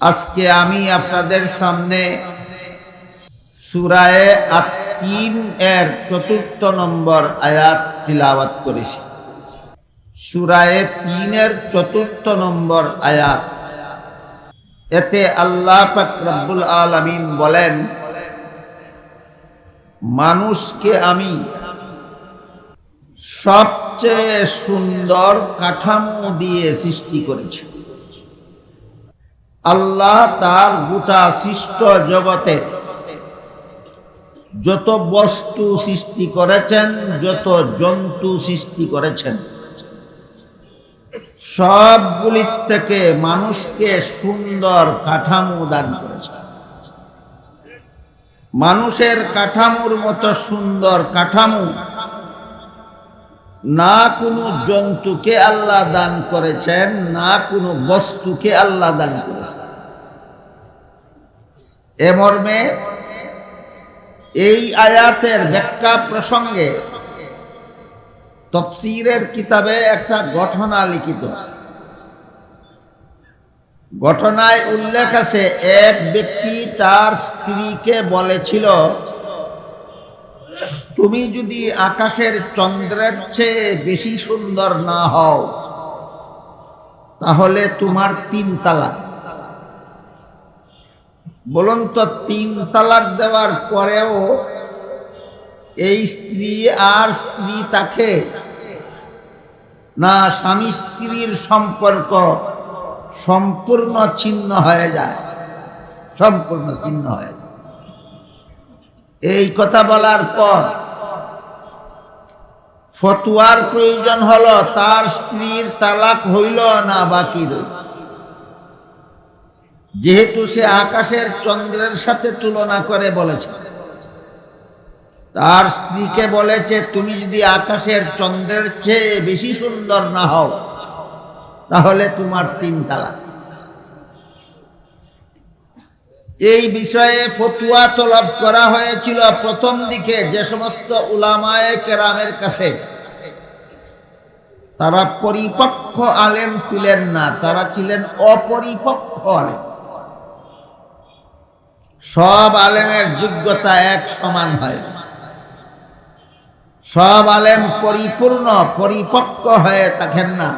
আজকে আমি আপনাদের সামনে সুরায়ে তিন এর চতুর্থ নম্বর আয়াত তিলাওয়াত করেছি। সুরায়ে তিনের চতুর্থ নম্বর আয়াত। এতে আল্লাহ রব্বুল আলামিন বলেন, মানুষকে আমি সবচেয়ে সুন্দর কাঠামো দিয়ে সৃষ্টি করেছি। আল্লাহ তার গোটা সৃষ্ট জগতে যত বস্তু সৃষ্টি করেছেন, যত জন্তু সৃষ্টি করেছেন, সবগুলির থেকে মানুষকে সুন্দর কাঠামো দান করেছেন। মানুষের কাঠামোর মতো সুন্দর কাঠামো না কোনো জন্তুকে আল্লাহ দান করেছেন, না কোনো বস্তুকে আল্লাহ দান করেছেন। এ মর্মে এই আয়াতের ব্যাখ্যা প্রসঙ্গে তফসিরের কিতাবে একটা ঘটনা লিখিত আছে। ঘটনায় উল্লেখ আছে, এক ব্যক্তি তার স্ত্রীকে বলেছিল তুমি যদি আকাশের চন্দ্রের চেয়ে বেশি সুন্দর না হও, তাহলে তোমার তিন তালাক। বলুন তো, তিন তালাক দেওয়ার পরেও এই স্ত্রী আর স্ত্রী তাকে না স্বামী স্ত্রীর সম্পর্ক সম্পূর্ণ ছিন্ন হয়ে যায়? সম্পূর্ণ ছিন্ন হয়ে এই কথা বলার পর ফতুয়ার প্রয়োজন হলো তার স্ত্রীর তালাক হইল না বাকি রইল। যেহেতু সে আকাশের চন্দ্রের সাথে তুলনা করে বলেছে। তার স্ত্রীকে বলেছে, তুমি যদি আকাশের চন্দ্রের চেয়ে বেশি সুন্দর না হও, তাহলে তোমার তিন তালাক। এই বিষয়ে ফতুয়া তলব করা হয়েছিল প্রথম দিকে যে সমস্ত উলামায়ে কেরামের কাছে। তারা পরিপক্ষ আলেম ছিলেন না, তারা ছিলেন অপরিপক্ষ আলেম। সব আলেমের যোগ্যতা এক সমান হয় সব আলেম পরিপূর্ণ, পরিপক্ক হয়ে থাকেন না।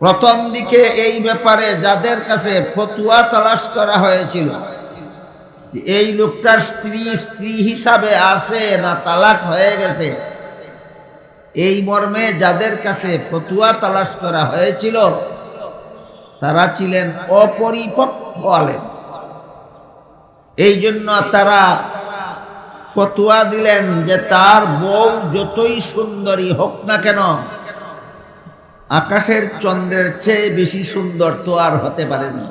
প্রথম দিকে এই ব্যাপারে যাদের কাছে ফতুয়া তালাশ করা হয়েছিল এই লোকটার স্ত্রী স্ত্রী হিসাবে আছে না তালাক হয়ে গেছে এই মর্মে যাদের কাছে ফতুয়া তালাশ করা হয়েছিল, তারা ছিলেন অপরিপক্ক আলেম। এই জন্য তারা ফতুয়া দিলেন যে তার বউ যতই সুন্দরী হোক না কেন, আকাশের চন্দ্রের চেয়ে বেশি সুন্দর তো আর হতে পারে না।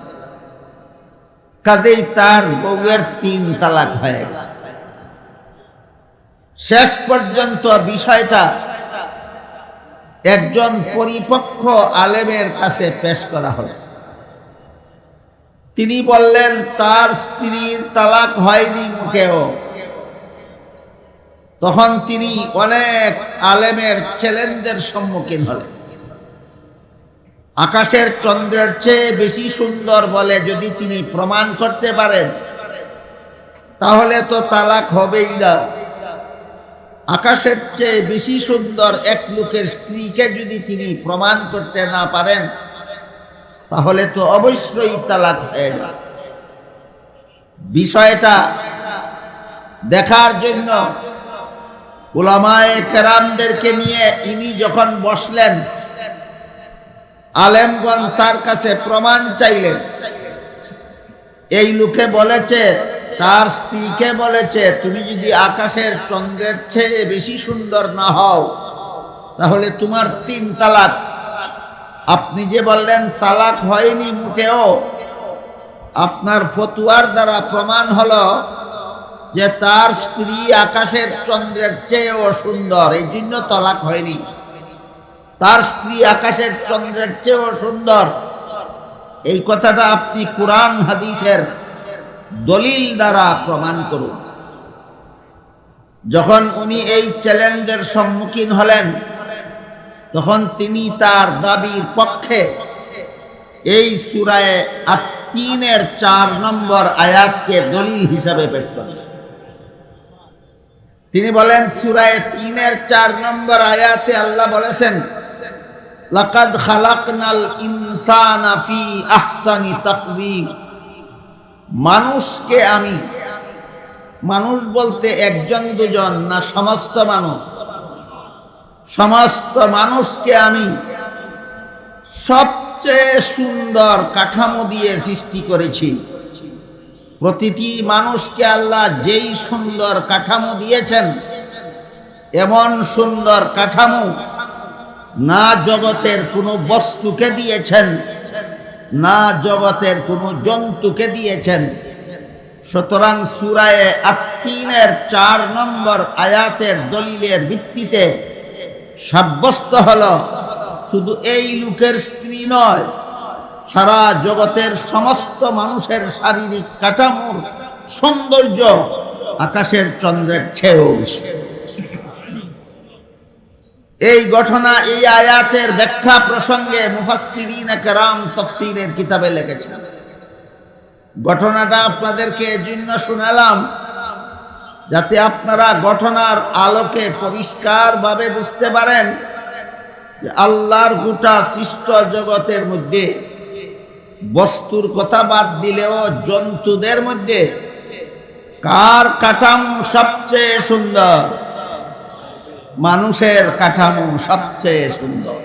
কাজেই তার বউয়ের তিন তালাক হয়ে গেছে। শেষ পর্যন্ত বিষয়টা একজন পরিপক্ষ আলেমের কাছে পেশ করা হল। তিনি বললেন, তার স্ত্রীর তালাক হয়নি মুখেও তখন তিনি অনেক আলেমের চ্যালেঞ্জের সম্মুখীন হলেন। আকাশের চন্দ্রের চেয়ে বেশি সুন্দর বলে যদি তিনি প্রমাণ করতে পারেন, তাহলে তো তালাক হবেই না। আকাশের চেয়ে বেশি সুন্দর এক লোকের স্ত্রীকে যদি তিনি প্রমাণ করতে না পারেন, তাহলে তো অবশ্যই তালাক বিষয়টা দেখার জন্য ওলামায়ে কেরামদেরকে নিয়ে ইনি যখন বসলেন, আলেমগণ তার কাছে প্রমাণ চাইলেন। এই লোকে বলেছে তার স্ত্রীকে বলেছে, তুমি যদি আকাশের চন্দ্রের চেয়ে বেশি সুন্দর না হও, তাহলে তোমার তিন তালাক। আপনি যে বললেন, তালাক হয়নি মোটেও। আপনার ফতুয়ার দ্বারা প্রমাণ হলো যে তার স্ত্রী আকাশের চন্দ্রের চেয়েও সুন্দর, এই জন্য তালাক হয়নি। তার স্ত্রী আকাশের চন্দ্রের চেয়েও সুন্দর। এই কথাটা আপনি কোরআন, হাদিসের দলিল দ্বারা প্রমাণ করুন। যখন উনি এই চ্যালেঞ্জের সম্মুখীন হলেন, তখন তিনি তার দাবির পক্ষে এই সুরায় তিনের চার নম্বর আয়াতকে দলিল হিসাবে পেশ করেন তিনি বলেন, সুরায় তিনের চার নম্বর আয়াতে আল্লাহ বলেছেন, লাকাদ খালাকনাল ইনসানা ফি আহসানি তাকবীর। মানুষকে আমি। মানুষ বলতে একজন দুজন না সমস্ত মানুষ? সমস্ত মানুষকে আমি সবচেয়ে সুন্দর কাঠামো দিয়ে সৃষ্টি করেছি। প্রতিটি মানুষকে আল্লাহ যেই সুন্দর কাঠামো দিয়েছেন, এমন সুন্দর কাঠামো না জগতের কোনো বস্তুকে দিয়েছেন না জগতের কোনো জন্তুকে দিয়েছেন। সুতরাং সুরায় আত্মিনের চার নম্বর আয়াতের দলিলের ভিত্তিতে সাব্যস্ত হল, শুধু এই লোকের স্ত্রী নয়, সারা জগতের সমস্ত মানুষের শারীরিক কাঠামোর সৌন্দর্য আকাশের চন্দ্রের চেয়েও বেশি। এই ঘটনা এই আয়াতের ব্যাখ্যা প্রসঙ্গে মুফাসসিরিন তফসিরের কিতাবে লিখেছেন। ঘটনাটা আপনাদেরকে জন্য শোনালাম যাতে আপনারা ঘটনার আলোকে পরিষ্কারভাবে বুঝতে পারেন আল্লাহর গোটা সৃষ্ট জগতের মধ্যে বস্তুর কথা বাদ দিলেও জন্তুদের মধ্যে কার কাঠামো সবচেয়ে সুন্দর? মানুষের কাঠামো সবচেয়ে সুন্দর।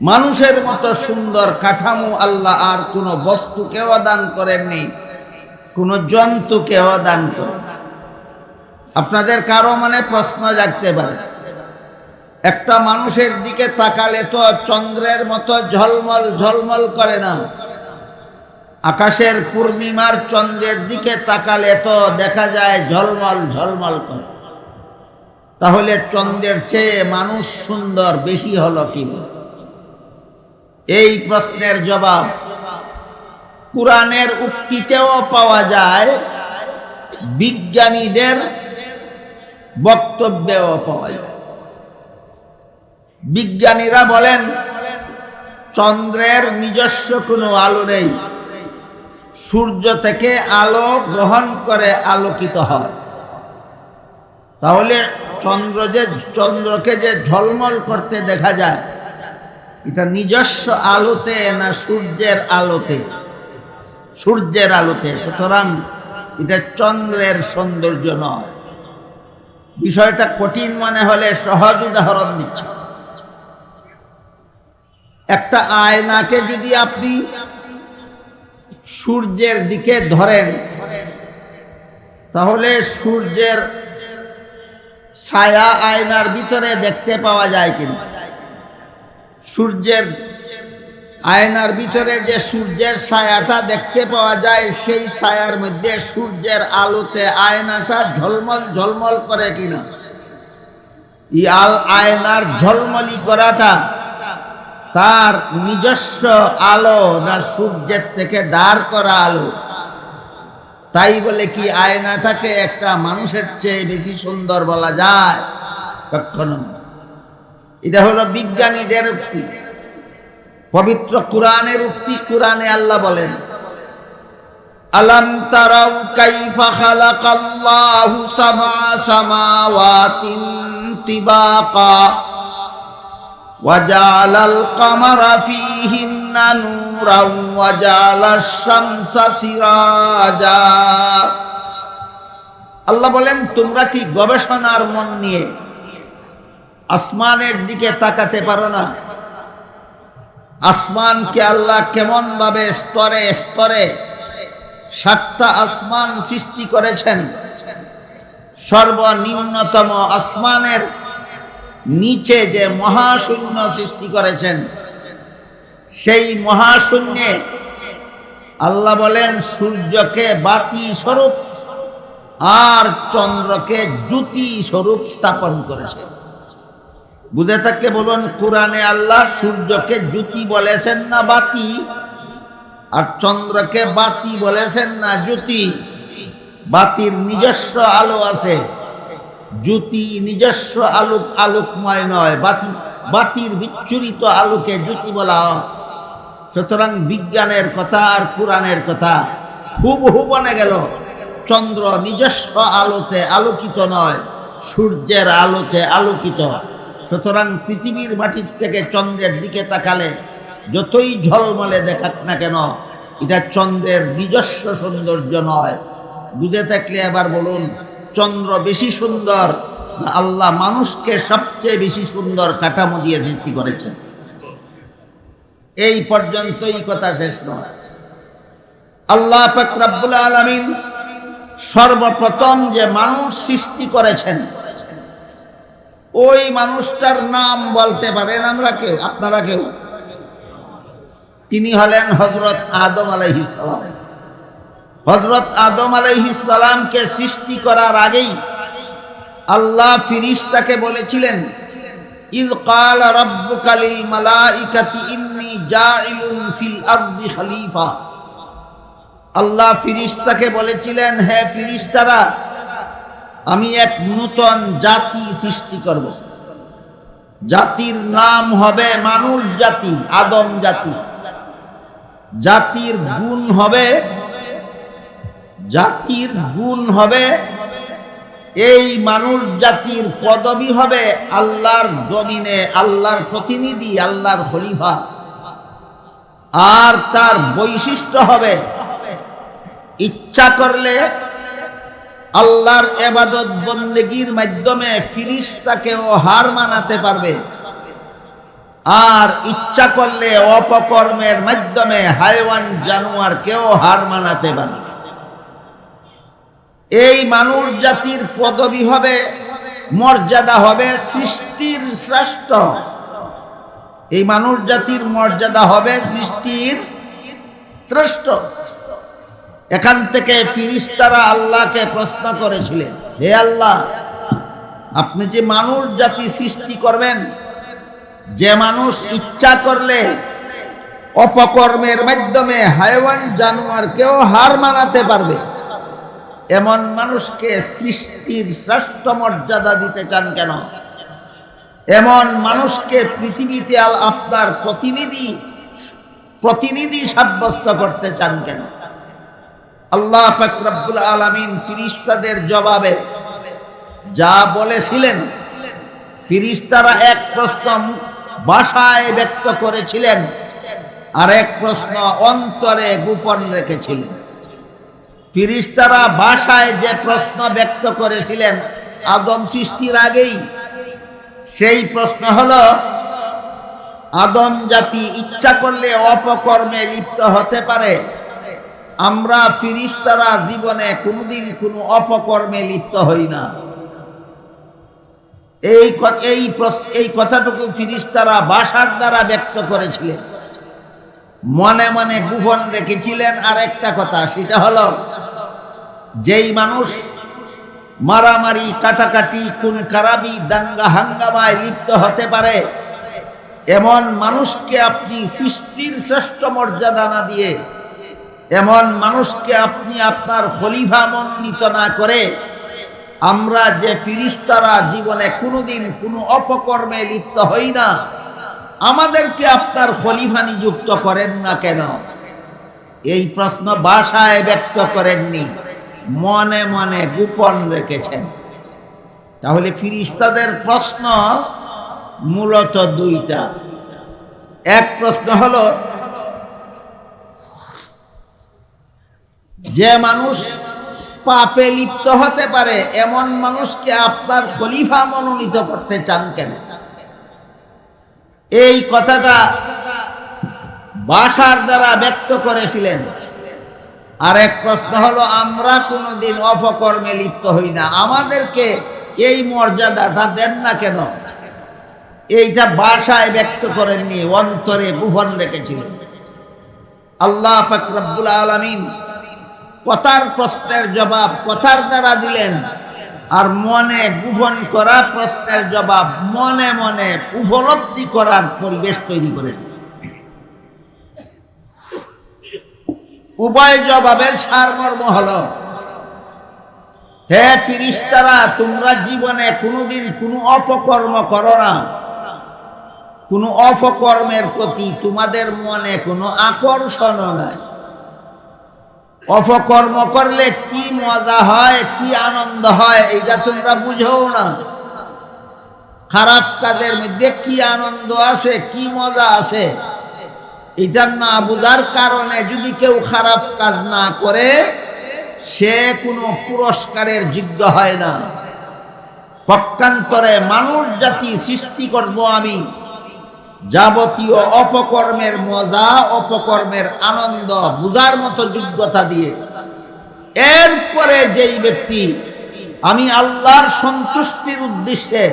মানুষের মতো সুন্দর কাঠামো আল্লাহ আর কোনো বস্তুকেও দান করেননি, কোনো জন্তুকেও দান করেন আপনাদের কারও মানে প্রশ্ন জাগতে পারে, একটা মানুষের দিকে তাকালে তো চন্দ্রের মতো ঝলমল ঝলমল করে না। আকাশের পূর্ণিমার চন্দ্রের দিকে তাকালে তো দেখা যায় ঝলমল ঝলমল করে। তাহলে চন্দ্রের চেয়ে মানুষ সুন্দর বেশি হলো কি? এই প্রশ্নের জবাব কোরআনের উক্তিতেও পাওয়া যায়, বিজ্ঞানীদের বক্তব্যেও পাওয়া যায়। বিজ্ঞানীরা বলেন, চন্দ্রের নিজস্ব কোনো আলো নেই। সূর্য থেকে আলো গ্রহণ করে আলোকিত হয়। তাহলে চন্দ্র যে, চন্দ্রকে যে ঝলমল করতে দেখা যায়, এটা নিজস্ব আলোতে না সূর্যের আলোতে? সূর্যের আলোতে। সুতরাং এটা চন্দ্রের সৌন্দর্য নয়। বিষয়টা কঠিন মনে হলে সহজ উদাহরণ দিচ্ছে। একটা আয়নাকে যদি আপনি সূর্যের দিকে ধরেন, তাহলে সূর্যের ছায়া আয়নার ভিতরে দেখতে পাওয়া যায় কিনা সূর্যের আয়নার ভিতরে যে সূর্যের ছায়াটা দেখতে পাওয়া যায়, সেই ছায়ার মধ্যে সূর্যের আলোতে আয়নাটা ঝলমল ঝলমল করে কিনা। ই আল আয়নার ঝলমলি করাটা তার নিজস্ব আলো না সূর্যের থেকে দাঁড় করা আলো। তাই বলে কি আয়নাটাকে একটা মানুষের চেয়ে বেশি সুন্দর বলা যায়? কখনো না। এটা হলো বিজ্ঞানীদের উক্তি। পবিত্র কোরআনের উক্তি কোরআনে আল্লাহ বলেন, আলম তারাউ কাইফা খালাকাল্লাহু সামা সামাওয়াতিন তিবাকা কামারা ফীহিন فيهن نورا وجعل الشمس سراجا আল্লাহ বলেন তোমরা কি গবেষণার মন নিয়ে আসমানের দিকে তাকাতে পারো না আসমানকে আল্লাহ কেমন ভাবে স্তরে স্তরে সাতটা আসমান সৃষ্টি করেছেন সর্বনিম্নতম আসমানের নিচে যে মহাশূন্য সৃষ্টি করেছেন সেই মহাশূন্যে আল্লাহ বলেন, সূর্যকে বাতি স্বরূপ আর চন্দ্রকে জ্যোতি স্বরূপ স্থাপন করেছে। বুঝে থাকতে বলুন, কোরআনে আল্লাহ সূর্যকে জ্যোতি বলেছেন না বাতি, আর চন্দ্রকে বাতি বলেছেন না জ্যোতি? বাতির নিজস্ব আলো আছে। জ্যোতি নিজস্ব আলোক, আলোকময় নয়। বাতি, বাতির বিচ্ছুরিত আলোকে জ্যোতি বলা হয়। সুতরাং বিজ্ঞানের কথা আর কোরআনের কথা হুবহু বনে গেল। চন্দ্র নিজস্ব আলোতে আলোকিত নয়, সূর্যের আলোতে আলোকিত। সুতরাং পৃথিবীর মাটির থেকে চন্দ্রের দিকে তাকালে যতই ঝলমলে দেখাক না কেন, এটা চন্দ্রের নিজস্ব সৌন্দর্য নয়। বুঝে থাকলে এবার বলুন, চন্দ্র বেশি সুন্দর আল্লাহ মানুষকে সবচেয়ে বেশি সুন্দর কাঠামো দিয়ে সৃষ্টি করেছেন? এই পর্যন্তই কথা শেষ নয়। আল্লাহ পাক রব্বুল আলামিন সর্বপ্রথম যে মানুষ সৃষ্টি করেছেন, ওই মানুষটার নাম বলতে পারেন আমরা কেউ, আপনারা কেউ? তিনি হলেন হজরত আদম আলাইহিসালাম হজরত আদম আলাইহিসালামকে সৃষ্টি করার আগেই আল্লাহ ফিরিস্তাকে বলেছিলেন কাল রব্বুকা লিল মালাইকাতি ইন্নী জাইলুন ফিল আরদি খলিফা। আল্লাহ ফিরিস্তাকে বলেছিলেন, হে ফিরিস্তারা, আমি এক নূতন জাতি সৃষ্টি করব। জাতির নাম হবে মানুষ জাতি, আদম জাতি। জাতির গুণ হবে, জাতির গুণ হবে এই মানুষ জাতির পদবি হবে আল্লাহর জমিনে, আল্লাহর প্রতিনিধি, আল্লাহর খলিফা। আর তার বৈশিষ্ট্য হবে, ইচ্ছা করলে আল্লাহর এবাদত বন্দেগীর মাধ্যমে ফিরিস্তাকেও হার মানাতে পারবে। আর ইচ্ছা করলে অপকর্মের মাধ্যমে হাইওয়ান জানোয়ারকেও হার মানাতে পারবে। এই মানুষ জাতির পদবি হবে, মর্যাদা হবে সৃষ্টির শ্রেষ্ঠ। এই মানুষ জাতির মর্যাদা হবে সৃষ্টির শ্রেষ্ঠ। এখান থেকে ফিরিস্তারা আল্লাহকে প্রশ্ন করেছিলেন, হে আল্লাহ, আপনি যে মানুষ জাতি সৃষ্টি করবেন, যে মানুষ ইচ্ছা করলে অপকর্মের মাধ্যমে হাইওয়ান জানোয়ারকেও হার মানাতে পারবে। এমন মানুষকে সৃষ্টির শ্রেষ্ঠ মর্যাদা দিতে চান কেন? এমন মানুষকে পৃথিবীতে আল- আপনার প্রতিনিধি প্রতিনিধি সাব্যস্ত করতে চান কেন? আল্লাহ পাক রব্বুল আলামিন ফিরিস্তাদের জবাবে যা বলেছিলেন, ফিরিস্তারা এক প্রশ্ন ভাষায় ব্যক্ত করেছিলেন আর এক প্রশ্ন অন্তরে গোপন রেখেছিলেন। ফিরিস্তারা ভাষায় যে প্রশ্ন ব্যক্ত করেছিলেন, আদম সৃষ্টির আগেই, সেই প্রশ্ন হল, আদম জাতি ইচ্ছা করলে অপকর্মে লিপ্ত হতে পারে। আমরা ফিরিস্তারা জীবনে কোনোদিন কোনো অপকর্মে লিপ্ত হই না। এই এই এই কথাটুকু ফিরিস্তারা ভাষার দ্বারা ব্যক্ত করেছিলেন। মনে মনে গুফন রেখেছিলেন আর একটা কথা, সেটা হলো যেই মানুষ মারামারি, কাটাকাটি কোন কারাবি দাঙ্গা হাঙ্গামায় লিপ্ত হতে পারে, এমন মানুষকে আপনি সৃষ্টির শ্রেষ্ঠ মর্যাদা না দিয়ে, এমন মানুষকে আপনি আপনার খলিফা মনোনীত না করে, আমরা যে ফিরিস্তারা জীবনে কোনোদিন কোনো অপকর্মে লিপ্ত হই না, আমাদেরকে আপনার খলিফা নিযুক্ত করেন না কেন? এই প্রশ্ন ভাষায় ব্যক্ত করেননি। মনে মনে গোপন রেখেছেন। তাহলে ফিরিস্তাদের প্রশ্ন মূলত দুইটা। এক প্রশ্ন হলো, যে মানুষ পাপে লিপ্ত হতে পারে, এমন মানুষকে আপনার খলিফা মনোনীত করতে চান কেন? এই কথাটা ভাষার দ্বারা ব্যক্ত করেছিলেন। আর এক প্রশ্ন হলো, আমরা কোনোদিন অপকর্মে লিপ্ত হই না। আমাদেরকে এই মর্যাদাটা দেন না কেন? এইটা বাসায় ব্যক্ত করেননি, অন্তরে গোপন রেখেছিলেন। আল্লাহ পাক রব্বুল আলামিন কথার প্রশ্নের জবাব কথার দ্বারা দিলেন, আর মনে গোপন করা প্রশ্নের জবাব মনে মনে উপলব্ধি করার পরিবেশ তৈরি করে দিলেন উভয় জবাবের সারমর্ম হলো, হে ফিরিস্তারা, তোমরা জীবনে কোনোদিন কোনো অপকর্ম করো না। কোনো অপকর্মের প্রতি তোমাদের মনে কোনো আকর্ষণও নাই। অপকর্ম করলে কি মজা হয়, কি আনন্দ হয় এটা তোমরা বুঝও না। খারাপ কাজের মধ্যে কি আনন্দ আছে কি মজা আছে এটা না বুঝার কারণে যদি কেউ খারাপ কাজ না করে, সে কোনো পুরস্কারের যোগ্য হয় না। পক্ষান্তরে মানুষ জাতি সৃষ্টি করব আমি। যাবতীয় অপকর্মের মজা, অপকর্মের আনন্দ বুঝার মতো যোগ্যতা দিয়ে। এরপরে যেই ব্যক্তি, আমি আল্লাহর সন্তুষ্টির উদ্দেশ্যে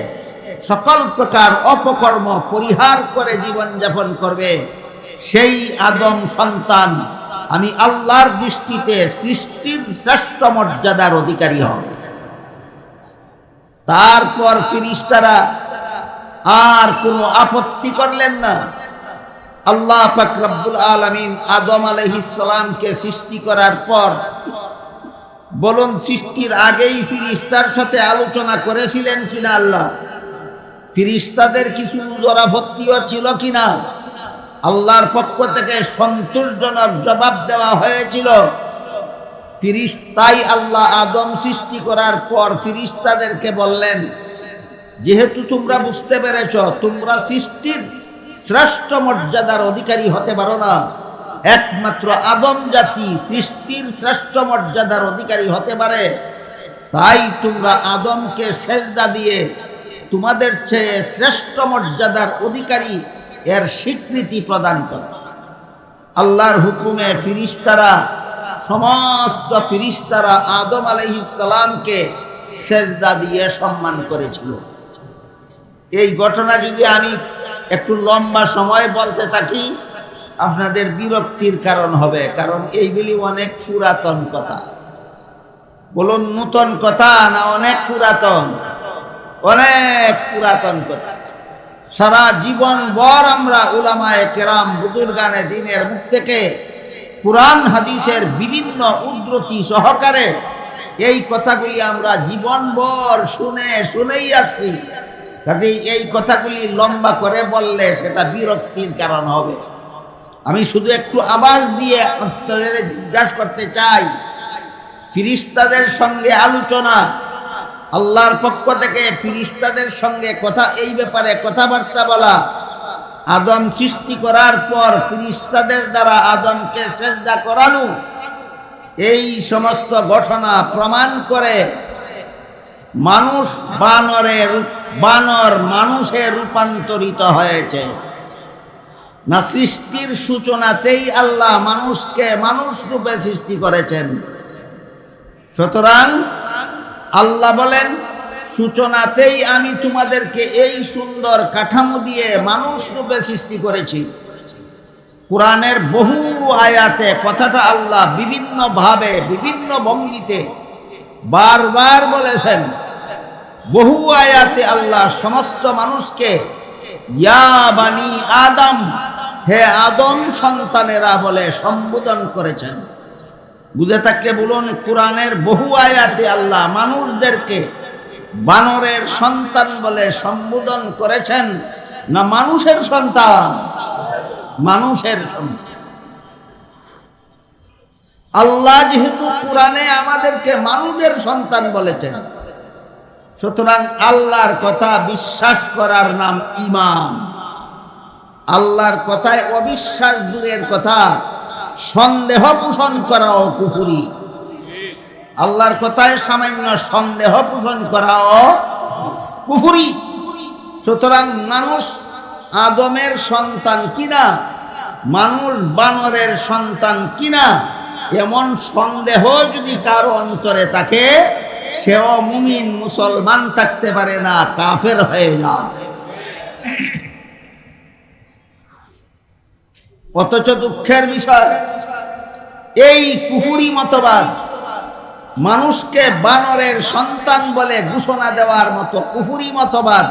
সকল প্রকার অপকর্ম পরিহার করে জীবন যাপন করবে। সেই আদম সন্তান, আমি আল্লাহর দৃষ্টিতে সৃষ্টির শ্রেষ্ঠ মর্যাদার অধিকারী হবে। তারপর ফিরিস্তারা আর কোনো আপত্তি করলেন না। আল্লাহ রব্বুল আলমিন আদম আলহিসামকে সৃষ্টি করার পর বলুন, সৃষ্টির আগেই ফিরিস্তার সাথে আলোচনা করেছিলেন কিনা আল্লাহ? ফিরিস্তাদের কিছু জরাভত্তিও ছিল কিনা? আল্লাহর পক্ষ থেকে সন্তোষজনক জবাব দেওয়া হয়েছিল। ফিরিস্তাই আল্লাহ আদম সৃষ্টি করার পর ফিরিস্তাদেরকে বললেন, যেহেতু তোমরা বুঝতে পেরেছ, তোমরা সৃষ্টির শ্রেষ্ঠ মর্যাদার অধিকারী হতে পারো না। একমাত্র আদম জাতি সৃষ্টির শ্রেষ্ঠ মর্যাদার অধিকারী হতে পারে। তাই তোমরা আদমকে সেজদা দিয়ে তোমাদের চেয়ে শ্রেষ্ঠ মর্যাদার অধিকারী এর স্বীকৃতি প্রদান করে। আল্লাহর হুকুমে ফিরিস্তারা, সমস্ত ফিরিস্তারা আদম আলহিসামকে সেজদা দিয়ে সম্মান করেছিল। এই ঘটনা যদি আমি একটু লম্বা সময় বলতে থাকি, আপনাদের বিরক্তির কারণ হবে, কারণ এইগুলি অনেক পুরাতন কথা। বলুন, নূতন কথা না অনেক পুরাতন? অনেক পুরাতন কথা। সারা জীবন বর আমরা উলামায় কেরাম বুজুর্গানে দিনের মুখ থেকে কোরআন, হাদিসের বিভিন্ন উদ্ধতি সহকারে এই কথাগুলি আমরা জীবন জীবনভর শুনে শুনেই আসছি। কাজেই এই কথাগুলি লম্বা করে বললে সেটা বিরক্তির কারণ হবে। আমি শুধু একটু আওয়াজ দিয়ে আপনাদের জিজ্ঞাসা করতে চাই, ফিরিস্তাদের সঙ্গে আলোচনা আল্লাহর পক্ষ থেকে ফিরিস্তাদের সঙ্গে কথা, এই ব্যাপারে কথাবার্তা বলা। আদম সৃষ্টি করার পর ফিরিস্তাদের দ্বারা আদমকে চেষ্টা করানো। এই সমস্ত ঘটনা প্রমাণ করে মানুষ বানরে বানর মানুষে রূপান্তরিত হয়েছে। না, সৃষ্টির সূচনাতেই আল্লাহ মানুষকে মানুষ রূপে সৃষ্টি করেছেন। সুতরাং আল্লাহ বলেন, সূচনাতেই আমি তোমাদেরকে এই সুন্দর কাঠামো দিয়ে মানুষ রূপে সৃষ্টি করেছি। কোরআনের বহু আয়াতে কথাটা আল্লাহ বিভিন্ন ভাবে বিভিন্ন ভঙ্গিতে বারবার বলেছেন। বহু আয়াতে আল্লাহ সমস্ত মানুষকে, ইয়া বানি আদম, হে আদম সন্তানেরা বলে সম্বোধন করেছেন। বুঝে থাকলে বলুন, কোরআনের বহু আয়াতে আল্লাহ মানুষদেরকে বানরের সন্তান বলে সম্বোধন করেছেন। না মানুষের সন্তান? মানুষের সন্তান। আল্লাহ যেহেতু কোরআনে আমাদেরকে মানুষের সন্তান বলেছেন, সুতরাং আল্লাহর কথা বিশ্বাস করার নাম ইমান আল্লাহর কথায় অবিশ্বাস দূরের কথা সন্দেহ পোষণ করাও কুফুরি। আল্লাহর কথায় সামান্য সন্দেহ পোষণ করাও কুফুরি। সুতরাং মানুষ আদমের সন্তান কিনা, মানুষ বানরের সন্তান কিনা, এমন সন্দেহ যদি কারও অন্তরে থাকে, সেও মুমিন মুসলমান থাকতে পারে না, কাফের হয়ে যায় অথচ দুঃখের বিষয়, এই কুফুরি মতবাদ মানুষকে বানরের সন্তান বলে ঘোষণা দেওয়ার মতো কুফুরি মতবাদ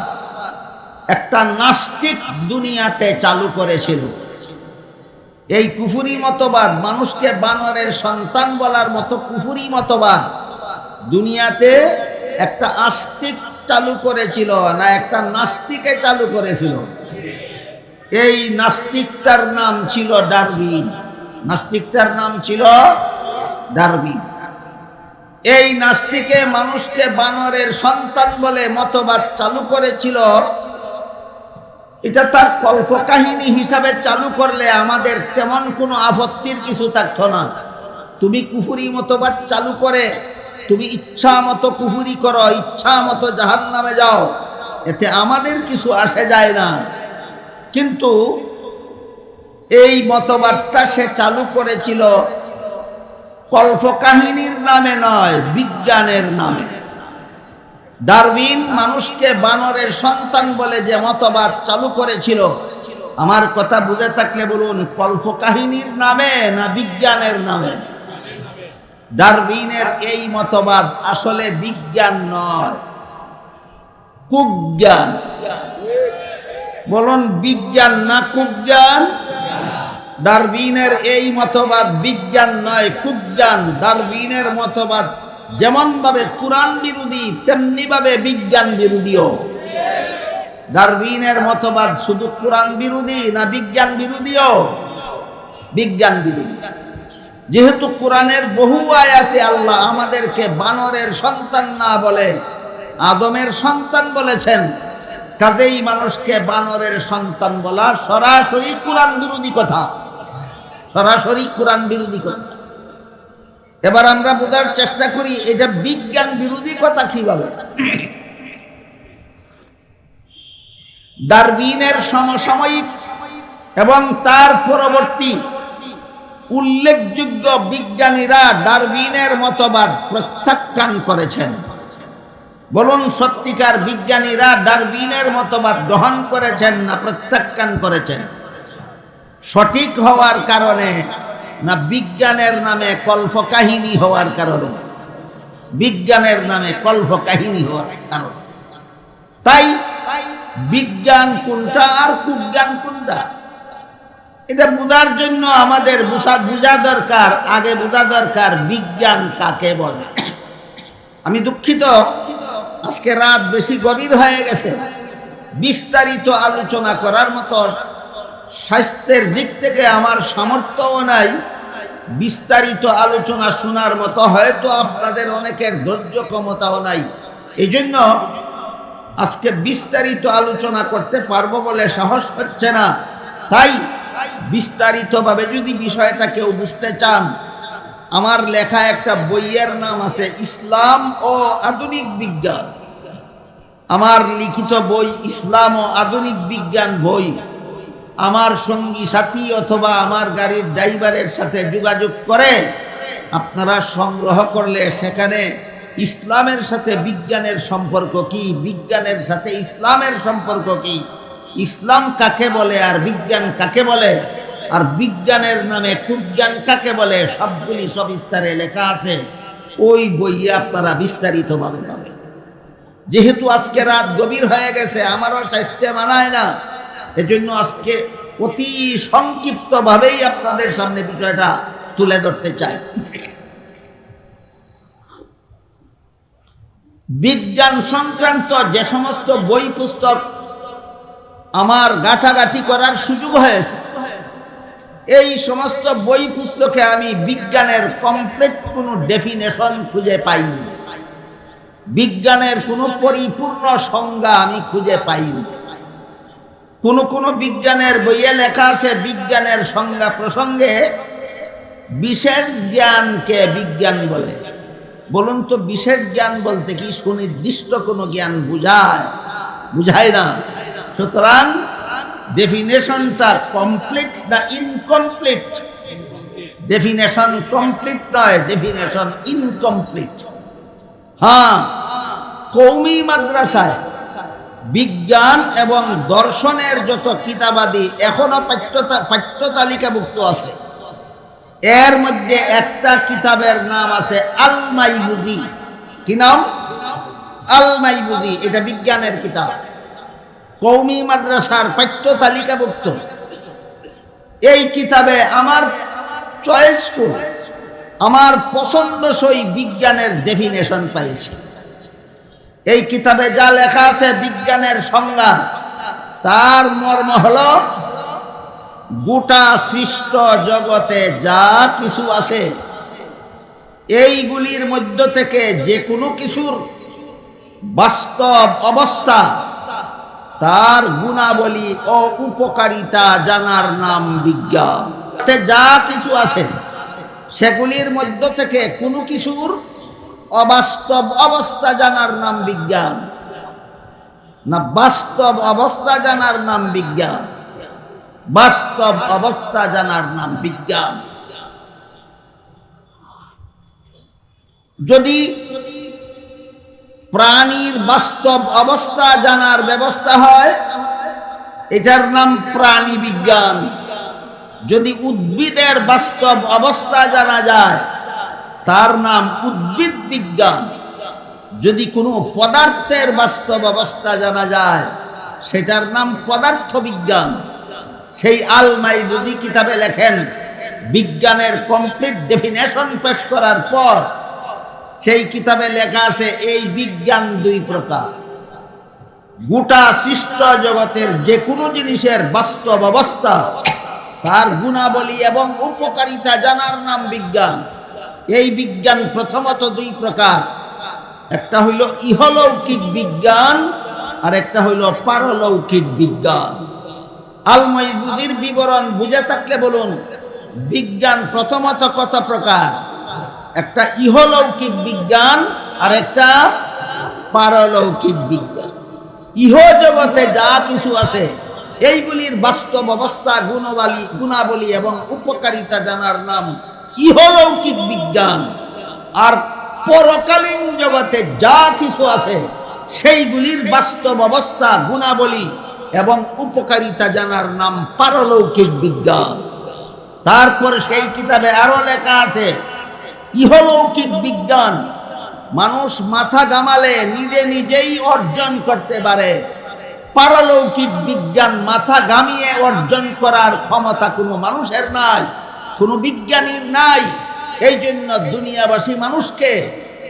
একটা নাস্তিক দুনিয়াতে চালু করেছিল। এই কুফুরি মতবাদ মানুষকে বানরের সন্তান বলার মতো কুফুরি মতবাদ দুনিয়াতে একটা আস্তিক চালু করেছিল না একটা নাস্তিকে চালু করেছিল। এই নাস্তিকটার নাম ছিল ডারবিন নাস্তিকটার নাম ছিল ডারবিন এই নাস্তিকে মানুষকে বানরের সন্তান বলে মতবাদ চালু করেছিল। এটা তার কল্পকাহিনী হিসাবে চালু করলে আমাদের তেমন কোনো আপত্তির কিছু থাকতো না। তুমি কুফুরি মতবাদ চালু করে, তুমি ইচ্ছা মতো কুফুরি করো, ইচ্ছা মতো জাহান নামে যাও, এতে আমাদের কিছু আসে যায় না। কিন্তু এই মতবাদটা সে চালু করেছিল কল্পকাহিনীর নামে নয়, বিজ্ঞানের নামে। ডারউইন মানুষকে বানরের সন্তান বলে যে মতবাদ চালু করেছিল, আমার কথা বুঝে থাকলে বলুন, কল্পকাহিনীর নামে না বিজ্ঞানের নামে? ডারউইনের এই মতবাদ আসলে বিজ্ঞান নয়, কুজ্ঞান। বলুন, বিজ্ঞান না কুজ্ঞান? ডারবিনের এই মতবাদ বিজ্ঞান নয়, কুজ্ঞান। ডারবিনের মতবাদ যেমন ভাবে কোরআন বিরোধী তেমনি ভাবে বিজ্ঞান বিরোধীও। ডারউইনের মতবাদ শুধু কোরআন বিরোধী না বিজ্ঞান বিরোধীও? বিজ্ঞান বিরোধী। যেহেতু কোরআনের বহু আয়াতে আল্লাহ আমাদেরকে বানরের সন্তান না বলে, আদমের সন্তান বলেছেন কাজেই মানুষকে বানরের সন্তান বলা সরাসরি কোরআন বিরোধী কথা। সরাসরি কোরআন বিরোধী কথা। এবার আমরা বোঝার চেষ্টা করি, এটা বিজ্ঞান বিরোধী কথা কীভাবে? ডারবিনের সমসাময়িক এবং তার পরবর্তী উল্লেখযোগ্য বিজ্ঞানীরা ডারবিনের মতবাদ প্রত্যাখ্যান করেছেন। বলুন, সত্যিকার বিজ্ঞানীরা ডারবিনের মতবাদ গ্রহণ করেছেন না প্রত্যাখ্যান করেছেন? সঠিক হওয়ার কারণে না বিজ্ঞানের নামে কল্পকাহিনী হওয়ার কারণে? বিজ্ঞানের নামে কল্পকাহিনী হওয়ার কারণে। তাই বিজ্ঞান কোনটা আর কুজ্ঞান কোনটা? এটা বোঝার জন্য আমাদের বোঝা বোঝা দরকার, আগে বোঝা দরকার বিজ্ঞান কাকে বলে। আমি দুঃখিত আজকে রাত বেশি গভীর হয়ে গেছে। বিস্তারিত আলোচনা করার মতো স্বাস্থ্যের দিক থেকে আমার সামর্থ্যও নাই। বিস্তারিত আলোচনা শোনার মতো হয়তো আপনাদের অনেকের ধৈর্য ক্ষমতাও নাই। এই জন্য আজকে বিস্তারিত আলোচনা করতে পারব বলে সাহস হচ্ছে না। তাই বিস্তারিতভাবে যদি বিষয়টা কেউ বুঝতে চান আমার লেখা একটা বইয়ের নাম আছে ইসলাম ও আধুনিক বিজ্ঞান। আমার লিখিত বই ইসলাম ও আধুনিক বিজ্ঞান বই। আমার সঙ্গী সাথী অথবা আমার গাড়ির ড্রাইভারের সাথে যোগাযোগ করে। আপনারা সংগ্রহ করলে সেখানে ইসলামের সাথে বিজ্ঞানের সম্পর্ক কি? বিজ্ঞানের সাথে ইসলামের সম্পর্ক কি? ইসলাম কাকে বলে আর বিজ্ঞান কাকে বলে? আর বিজ্ঞানের নামে কুজ্ঞান কাকে বলে? সবগুলি সবিস্তারে লেখা আছে। ওই বইয়ে আপনারা বিস্তারিতভাবে পাবেন। যেহেতু আজকে রাত গভীর হয়ে গেছে, আমারও স্বাস্থ্য মানায় না। এজন্য আজকে অতি সংক্ষিপ্তভাবেই আপনাদের সামনে বিষয়টা তুলে ধরতে চাই। বিজ্ঞান সংক্রান্ত যে সমস্ত বই পুস্তক আমার গাঁটাগাঁটি করার সুযোগ হয়েছে এই সমস্ত বই পুস্তকে আমি বিজ্ঞানের কমপ্লিট কোনো ডেফিনেশন খুঁজে পাইনি। বিজ্ঞানের কোনো পরিপূর্ণ সংজ্ঞা আমি খুঁজে পাইনি। কোন কোন বিজ্ঞানের বইয়ে লেখা আছে বিজ্ঞানের সংজ্ঞা প্রসঙ্গে বিশেষ জ্ঞানকে বিজ্ঞান বলে। বলুন তো বিশেষ জ্ঞান বলতে কি সুনির্দিষ্ট কোনো জ্ঞান বুঝায়? বুঝায় না। সুতরাং ডেফিনেশনটা কমপ্লিট না ইনকমপ্লিট ডেফিনেশন কমপ্লিট নয় ডেফিনেশন ইনকমপ্লিট হ্যাঁ কৌমি মাদ্রাসায় বিজ্ঞান এবং দর্শনের যত কিতাবাদি এখনও পাঠ্য তালিকাভুক্ত আছে, এর মধ্যে একটা কিতাবের নাম আছে আলমাইবুদি। কি নাম? আলমাইবুদি, এটা বিজ্ঞানের কিতাব। কৌমি মাদ্রাসার পাঠ্য তালিকাভুক্ত। এই কিতাবে আমার চয়েসফুল আমার পছন্দসই বিজ্ঞানের ডেফিনেশন পাইছি। এই কিতাবে যা লেখা আছে বিজ্ঞানের সংজ্ঞা, তার মর্ম হল, গোটা সৃষ্ট জগতে যা কিছু আছে, এইগুলির মধ্য থেকে যে কোনো কিছুর বাস্তব অবস্থা তার গুণাবলী ও উপকারিতা জানার নাম বিজ্ঞান। যা কিছু আছে, সেগুলির মধ্য থেকে কোনো কিছুর অবাস্তব অবস্থা জানার নাম বিজ্ঞান। না, বাস্তব অবস্থা জানার নাম বিজ্ঞান। বাস্তব অবস্থা জানার নাম বিজ্ঞান। যদি প্রাণীর বাস্তব অবস্থা জানার ব্যবস্থা হয়। এটার নাম প্রাণী বিজ্ঞান। যদি উদ্ভিদের বাস্তব অবস্থা জানা যায়, তার নাম উদ্ভিদ বিজ্ঞান। যদি কোনো পদার্থের বাস্তব অবস্থা জানা যায়, সেটার নাম পদার্থ বিজ্ঞান। সেই আলমাই বুঝি কিতাবে লেখেন, বিজ্ঞানের কমপ্লিট ডেফিনেশন পেশ করার পর সেই কিতাবে লেখা আছে, এই বিজ্ঞান দুই প্রকার। গোটা সৃষ্ট জগতের যে কোনো জিনিসের বাস্তব অবস্থা, তার গুণাবলী এবং উপকারিতা জানার নাম বিজ্ঞান। এই বিজ্ঞান প্রথমত দুই প্রকার। একটা হইল ইহলৌকিক বিজ্ঞান, আর একটা হইল পারলৌকিক বিজ্ঞান। আলমইবুদির বিবরণ বুঝে থাকলে বলুন, বিজ্ঞান প্রথমত কত প্রকার? একটা ইহলৌকিক বিজ্ঞান আর একটা পারলৌকিক বিজ্ঞান। ইহ জগতে যা কিছু আছে, এইগুলির বাস্তব অবস্থা, গুণবালী, গুণাবলী এবং উপকারিতা জানার নাম ইহলৌকিক বিজ্ঞান। আর পরকালীন জগতে যা কিছু আছে, সেইগুলির বাস্তব অবস্থা, গুণাবলী এবং উপকারিতা জানার নাম পারলৌকিক বিজ্ঞান। তারপর সেই কিতাবে আরও লেখা আছে ইহলৌকিক বিজ্ঞান। মানুষ মাথা গামালে নিজে নিজেই অর্জন করতে পারে। পারলৌকিক বিজ্ঞান মাথা গামিয়ে অর্জন করার ক্ষমতা কোনো মানুষের নাই, কোনো বিজ্ঞানীর নাই। এই জন্য দুনিয়াবাসী মানুষকে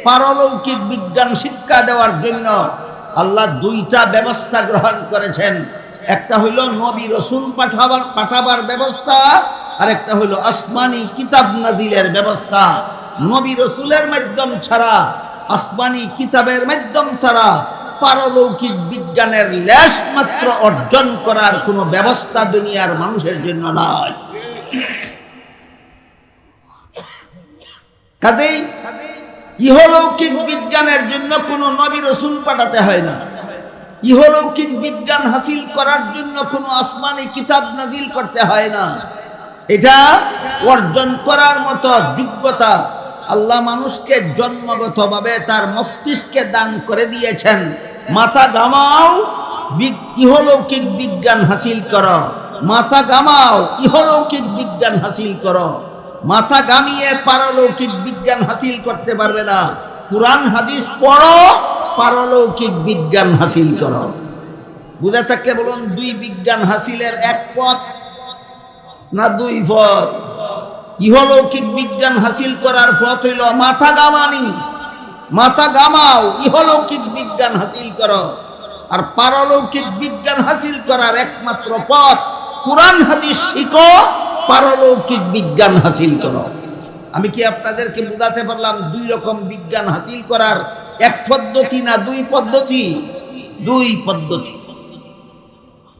পারলৌকিক বিজ্ঞান শিক্ষা দেওয়ার জন্য আল্লাহ দুইটা ব্যবস্থা গ্রহণ করেছেন। একটা হইল নবী রসুল পাঠাবার পাঠাবার ব্যবস্থা আর একটা হইল আসমানি কিতাব নাজিলের ব্যবস্থা। নবী রসুলের মাধ্যম ছাড়া, আসমানি কিতাবের মাধ্যম ছাড়া, পারলৌকিক বিজ্ঞানের লেশ মাত্র অর্জন করার কোনো ব্যবস্থা দুনিয়ার মানুষের জন্য নয় কাজেই ইহলৌকিক বিজ্ঞানের জন্য কোনো নবী রসুল পাঠাতে হয় না। ইহলৌকিক বিজ্ঞান হাসিল করার জন্য কোনো আসমানি কিতাব নাজিল করতে হয় না। এটা অর্জন করার মতো যোগ্যতা আল্লাহ মানুষকে জন্মগতভাবে তার মস্তিষ্কে দান করে দিয়েছেন। মাথা গামাও ইহলৌকিক বিজ্ঞান হাসিল করো। মাথা গামাও ইহলৌকিক বিজ্ঞান হাসিল করো। মাথা গামিয়ে পারলৌকিক বিজ্ঞান হাসিল করতে পারবে না। কোরআন, হাদিস পড়ো, পারলৌকিক বিজ্ঞান হাসিল করো। বুঝে থাকলে বলুন, দুই বিজ্ঞান হাসিলের এক পথ না দুই পথ? ইহলৌকিক বিজ্ঞান হাসিল করার পথ হইল মাথা গামানি। মাথা গামাও, ইহলৌকিক বিজ্ঞান হাসিল করো। আর পারলৌকিক বিজ্ঞান হাসিল করার একমাত্র পথ, কোরআন হাদিস শিখো, পারলৌকিক বিজ্ঞান হাসিল করো। আমি কি আপনাদেরকে বোঝাতে পারলাম দুই রকম বিজ্ঞান হাসিল করার এক পদ্ধতি না দুই পদ্ধতি? দুই পদ্ধতি।